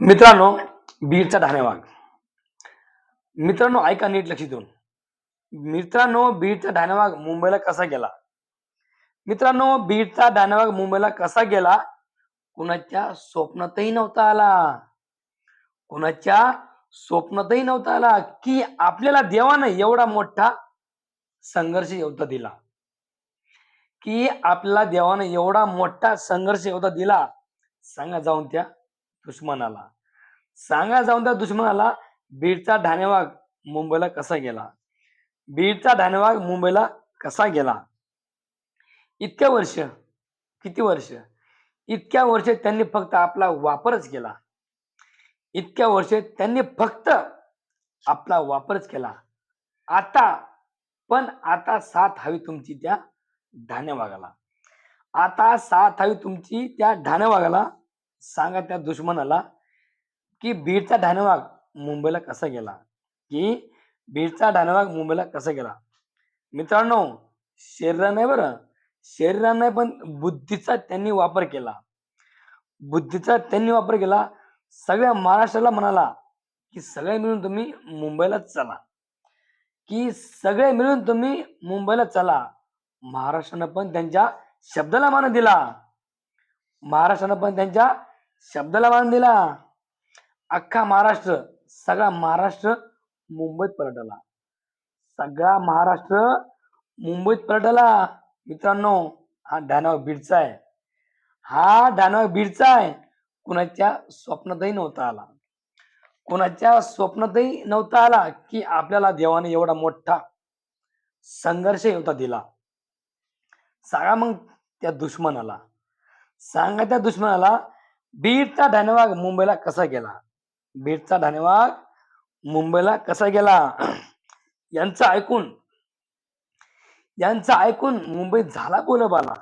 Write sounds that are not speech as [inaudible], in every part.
मित्रांनो बीडचा ढाणेवाग मित्रांनो ऐका नीट लक्ष देऊन मित्रांनो बीडचा ढाणेवाग मुंबईला कसा गेला? मित्रांनो बीडचा ढाणेवाग मुंबईला कसा गेला? कुणाच्या स्वप्नातही नव्हता आला. कुणाच्या स्वप्नातही नव्हता आला की आपल्याला देवानं एवढा मोठा संघर्ष एवढा दिला. की आपल्याला देवानं एवढा मोठा संघर्ष एवढा दिला. सांगा जाऊन त्या. दुश्मनाला. सांगा जाऊन त्या दुश्मनाला बीडचा धान्यवाग मुंबईला कसा गेला? बीडचा धान्यवाग मुंबईला कसा गेला? इतक्या वर्ष किती वर्ष? इतक्या वर्ष त्यांनी फक्त आपला वापरच केला. इतक्या वर्ष त्यांनी फक्त आपला वापरच केला. आता पण आता साथ हवी तुमची त्या धान्यवागाला आता साथ हवी तुमची त्या धान्यवागाला सांगा त्या दुश्मनाला की बीडचा ढाणेवाग मुंबईला कसा गेला? की बीडचा ढाणेवाग मुंबईला कसा गेला? मित्रांनो शरीरा नाही बरं शरीरा नाही पण बुद्धीचा त्यांनी वापर केला. बुद्धीचा त्यांनी वापर केला. सगळ्या महाराष्ट्राला म्हणाला की सगळे मिळून तुम्ही मुंबईला चला. की सगळे मिळून तुम्ही मुंबईला चला. महाराष्ट्रानं पण त्यांच्या शब्दाला मान दिला. महाराष्ट्रानं पण त्यांच्या शब्दाला मान दिला. अख्खा महाराष्ट्र सगळा महाराष्ट्र मुंबईत पलटला. सगळा महाराष्ट्र मुंबईत पलटला. मित्रांनो हा ढानाव बीडचा आहे. हा ढानाव बीडचा आहे. कुणाच्या स्वप्नातही नव्हता आला. कुणाच्या स्वप्नातही नव्हता आला की आपल्याला देवाने एवढा मोठा संघर्ष होता दिला. सांगा मग त्या दुश्मनाला. सांगा त्या दुश्मनाला बीडचा ढाणेवाग मुंबईला कसा गेला? बीडचा ढाणेवाग मुंबईला कसा गेला? [clears throat] यांचं ऐकून यांचं ऐकून मुंबईत झाला बोलबाला.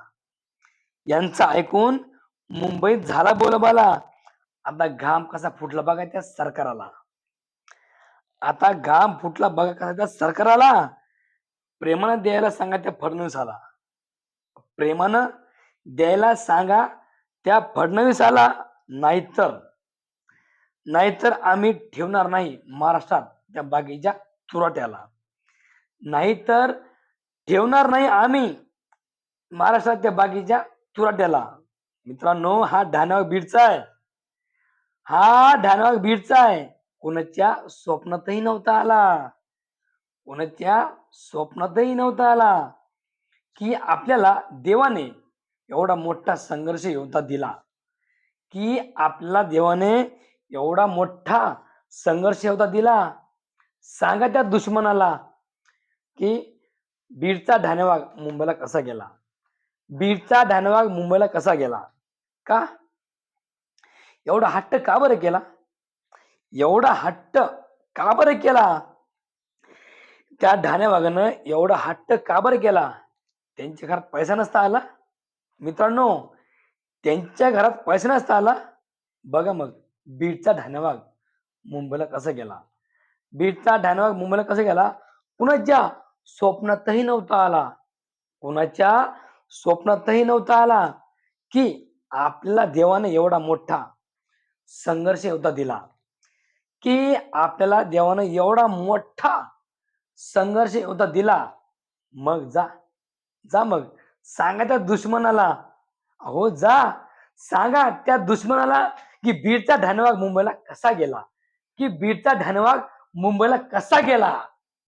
यांचं ऐकून मुंबईत झाला बोलबाला. आता घाम कसा फुटला बघा त्या सरकाराला. आता घाम फुटला बघा कसा त्या सरकाराला. प्रेमानं द्यायला सांगा त्या फडणवीसाला. प्रेमानं द्यायला सांगा त्या फडणवीसाला नाहीतर नाहीतर आम्ही ठेवणार नाही महाराष्ट्रात त्या बागेच्या चुराट्याला. नाहीतर ठेवणार नाही आम्ही महाराष्ट्रात त्या बागेच्या चुराट्याला. मित्रांनो हा ढाण्यावाग बीडचा आहे. हा ढाण्यावाग बीडचा आहे. कोणाच्या स्वप्नातही नव्हता आला. कोणाच्या स्वप्नातही नव्हता आला की आपल्याला देवाने एवढा मोठा संघर्ष योद्धा दिला की आपला देवाने एवढा मोठा संघर्ष योद्धा दिला. सांगा त्या दुश्मनाला की बीडचा ढाणेवाग मुंबईला कसा गेला? बीडचा ढाणेवाग मुंबईला कसा गेला? का? एवढा हट्ट का बरं केला? एवढा हट्ट का बरं केला? त्या ढाणेवागानं एवढा हट्ट का बरं केला? त्यांच्या घरात पैसा नसता आला? मित्रांनो त्यांच्या घरात पैसे नसता आला. बघा मग बीडचा ढाणेवाग मुंबईला कसा गेला? बीडचा ढाणेवाग मुंबईला कसा गेला? कुणाच्या स्वप्नातही नव्हता आला. कुणाच्या स्वप्नातही नव्हता आला की आपल्याला देवाने एवढा मोठा संघर्ष एवढा दिला. की आपल्याला देवानं एवढा मोठा संघर्ष एवढा दिला. मग जा जा मग. सांगा त्या दुश्मनाला. अहो जा. सांगा त्या दुश्मनाला की बीडचा धनवाग मुंबईला कसा गेला? की बीडचा धनवाग मुंबईला कसा गेला?